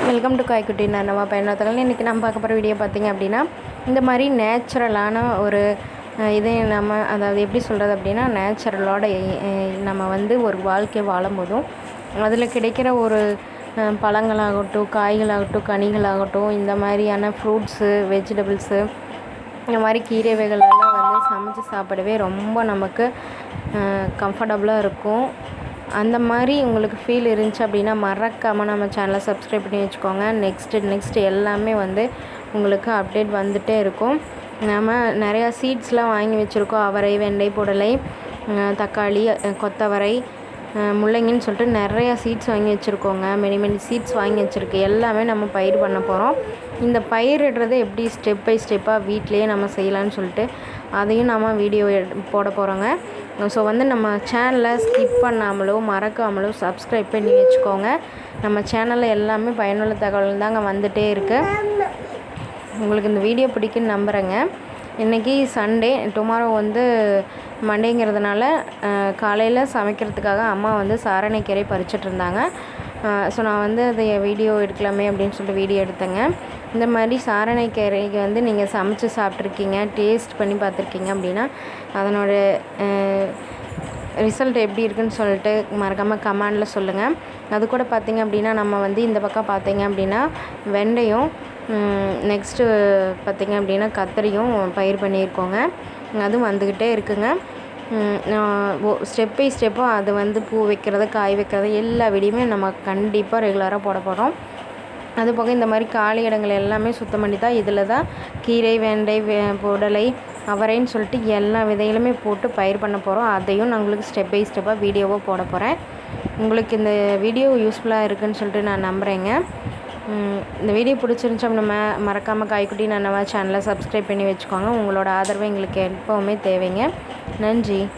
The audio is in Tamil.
வெல்கம் டு காய்க்குட்டி நான் நம்ம பயணத்தங்கள் இன்றைக்கி நம்ம பார்க்க போகிற வீடியோ பார்த்திங்க அப்படின்னா இந்த மாதிரி நேச்சுரலான ஒரு இதை நம்ம அதாவது எப்படி சொல்கிறது அப்படின்னா நேச்சுரலோட நம்ம வந்து ஒரு வாழ்க்கை வாழும்போதும் அதில் கிடைக்கிற ஒரு பழங்களாகட்டும் காய்களாகட்டும் கனிகளாகட்டும் இந்த மாதிரியான ஃப்ரூட்ஸு வெஜிடபிள்ஸு இந்த மாதிரி கீரை வகைகளெல்லாம் வந்து சமைச்சு சாப்பிடவே ரொம்ப நமக்கு கம்ஃபர்டபுளாக இருக்கும். அந்த மாதிரி உங்களுக்கு ஃபீல் இருந்துச்சு அப்படின்னா மறக்காமல் நம்ம சேனலை சப்ஸ்கிரைப் பண்ணி வச்சுக்கோங்க. நெக்ஸ்ட்டு நெக்ஸ்ட்டு எல்லாமே வந்து உங்களுக்கு அப்டேட் வந்துகிட்டே இருக்கும். நம்ம நிறையா சீட்ஸ்லாம் வாங்கி வச்சுருக்கோம். அவரை வெண்டை புடலை தக்காளி கொத்தவரை முள்ளங்கின்னு சொல்லிட்டு நிறையா சீட்ஸ் வாங்கி வச்சுருக்கோங்க. மெனி மெனி சீட்ஸ் வாங்கி வச்சுருக்கு. எல்லாமே நம்ம பயிர் பண்ண போகிறோம் இந்த பயிரிடுறதை எப்படி ஸ்டெப் பை ஸ்டெப்பாக வீட்டிலேயே நம்ம செய்யலான்னு சொல்லிட்டு அதையும் நம்ம வீடியோ போட போகிறோங்க ஸோ வந்து நம்ம சேனலை ஸ்கிப் பண்ணாமலோ மறக்காமலோ சப்ஸ்கிரைப் பண்ணி வச்சுக்கோங்க. நம்ம சேனலில் எல்லாமே பயனுள்ள தகவல் தாங்க வந்துகிட்டே இருக்குது உங்களுக்கு இந்த வீடியோ பிடிக்குன்னு நம்புகிறேங்க இன்றைக்கி சண்டே டுமாரோ வந்து மண்டேங்கிறதுனால காலையில் சமைக்கிறதுக்காக அம்மா வந்து சாரணைக்கீரை பறிச்சிட்ருந்தாங்க ஸோ நான் வந்து அதை வீடியோ எடுக்கலாமே அப்படின்னு சொல்லிட்டு வீடியோ எடுத்தேங்க. இந்த மாதிரி சாரணைக்கீரைக்கு வந்து நீங்கள் சமைச்சு சாப்பிட்ருக்கீங்க டேஸ்ட் பண்ணி பார்த்துருக்கீங்க அப்படின்னா அதனோட ரிசல்ட் எப்படி இருக்குன்னு சொல்லிட்டு மறக்காமல் கமெண்டில் சொல்லுங்கள் அது கூட பார்த்தீங்க அப்படின்னா நம்ம வந்து இந்த பக்கம் பார்த்தீங்க அப்படின்னா வெண்டையும் நெக்ஸ்ட்டு பார்த்தீங்க அப்படின்னா கத்தரியும் பயிர் பண்ணியிருக்கோங்க. அதுவும் வந்துக்கிட்டே இருக்குங்க. ஸ்டெப் பை ஸ்டெப்பாக அது வந்து பூ வைக்கிறது காய் வைக்கிறது எல்லா வீடியோமே நம்ம கண்டிப்பாக ரெகுலராக போட போகிறோம் அது போக இந்த மாதிரி காலி இடங்கள் எல்லாமே சுத்தம் பண்ணி தான் இதில் தான் கீரை வெண்டை வே புடலை அவரைன்னு சொல்லிட்டு எல்லா விதைகளுமே போட்டு பயிர் பண்ண போகிறோம் அதையும் நான் உங்களுக்கு ஸ்டெப் பை ஸ்டெப்பாக வீடியோவாக போட போகிறேன் உங்களுக்கு இந்த வீடியோ யூஸ்ஃபுல்லாக இருக்குன்னு சொல்லிட்டு நான் நம்புகிறேங்க இந்த வீடியோ பிடிச்சிருந்துச்சு நம்ம மறக்காமல் காய்க்குட்டி நான் சேனலை சப்ஸ்கிரைப் பண்ணி வச்சுக்கோங்க. உங்களோட ஆதரவு எங்களுக்கு எப்போவுமே தேவைங்க. நன்றி.